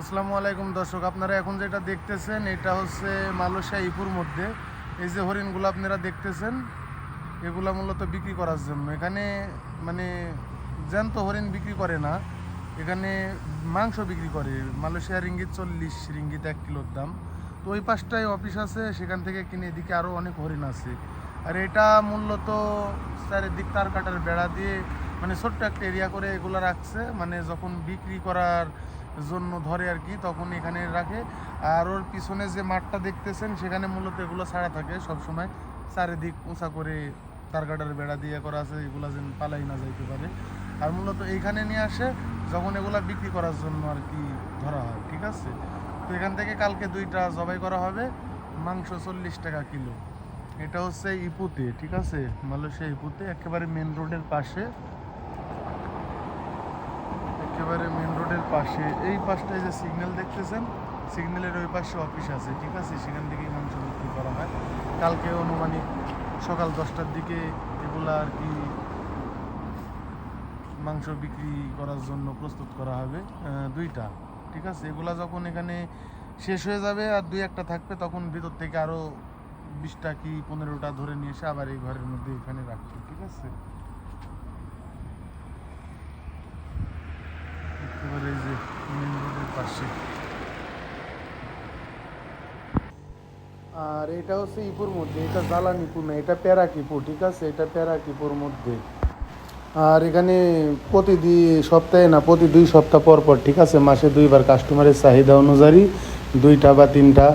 আসসালামু আলাইকুম দর্শক, আপনারা এখন যেটা দেখতেছেন, এটা হচ্ছে মালয়েশিয়া ইপুর মধ্যে। এই যে হরিণগুলো আপনারা দেখতেছেন, এগুলা মূলত বিক্রি করার জন্য। এখানে মানে জ্যান্ত হরিণ বিক্রি করে না, এখানে মাংস বিক্রি করে। মালয়েশিয়া রিঙ্গিত চল্লিশ, রিঙ্গিত এক কিলোর দাম। তো ওই পাশটায় অফিস আছে, সেখান থেকে কিনে এদিকে আরও অনেক হরিণ আছে। আর এটা মূলত চারিদিক তার কাটার বেড়া দিয়ে মানে ছোট্ট একটা এরিয়া করে এগুলো রাখছে। মানে যখন বিক্রি করার জন্য ধরে আর কি, তখন এখানে রাখে। আর ওর পিছনে যে মাঠটা দেখতেছেন, সেখানে মূলত এগুলো ছাড়া থাকে। সব সময় চারিদিক উঁচা করে তার কাটার বেড়া দিয়ে করা আছে, এগুলো যেন পালাই না যাইতে পারে। আর মূলত এইখানে নিয়ে আসে যখন এগুলা বিক্রি করার জন্য আর কি ধরা হয়, ঠিক আছে? তো এখান থেকে কালকে দুইটা জবাই করা হবে, মাংস চল্লিশ টাকা কিলো। এটা হচ্ছে ইপুতে, ঠিক আছে? মালয়েশিয়া ইপুতে, একেবারে মেন রোডের পাশে। একেবারে মেন রোডের পাশে। এই পাশটায় যে সিগন্যাল দেখতেছেন সিগন্যালের ওই পাশে অফিস আছে, ঠিক আছে? সেখান থেকেই মাংস বিক্রি করা হয়। কালকে অনুমানিক সকাল দশটার দিকে এগুলা আর কি মাংস বিক্রি করার জন্য প্রস্তুত করা হবে দুইটা, ঠিক আছে? এগুলা যখন এখানে শেষ হয়ে যাবে আর দুই একটা থাকবে, তখন ভিতর থেকে আরও বিশটা কি পনেরোটা ধরে নিয়ে এসে আবার এই ঘরের মধ্যে এখানে রাখবে, ঠিক আছে একেবারে এই যে মেন আর এটা হচ্ছে ইপুর মধ্যে, এটা জ্বালানিপুর না, এটা প্যারাকিপুর, ঠিক আছে? এটা প্যারাকিপুর মধ্যে। আর এখানে প্রতিদিন সপ্তাহে না, প্রতি দুই সপ্তাহ পর পর, ঠিক আছে? মাসে দুইবার কাস্টমারের চাহিদা অনুযায়ী দুইটা বা তিনটা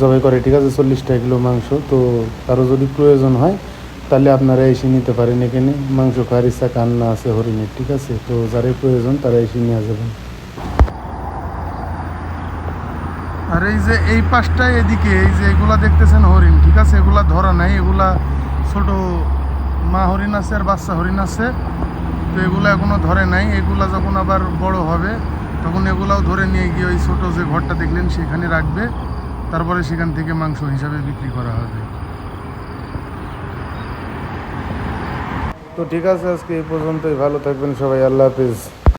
জবাই করে, ঠিক আছে? চল্লিশটা কিলো মাংস। তো কারও যদি প্রয়োজন হয়, তাহলে আপনারা এসে নিতে পারেন এখানে। মাংস খাওয়ার ইচ্ছা কান্না আছে, হরিণের, ঠিক আছে? তো যারাই প্রয়োজন, তারা এসে নিয়ে যাবেন। আর এই যে এই পাশটায় এদিকে, এই যে এগুলা দেখতেছেন হরিণ, ঠিক আছে? এগুলা ধরা নাই, এগুলা ছোট মা হরিণ আছে আর বাচ্চা হরিণ আছে। তো এগুলো এখনও ধরে নাই, এগুলা যখন আবার বড় হবে, তখন এগুলাও ধরে নিয়ে গিয়ে ওই ছোট যে ঘরটা দেখলেন, সেখানে রাখবে। তারপরে সেখান থেকে মাংস হিসাবে বিক্রি করা হবে। তো ঠিক আছে, আজকে এই পর্যন্তই। ভালো থাকবেন সবাই, আল্লাহ হাফিজ।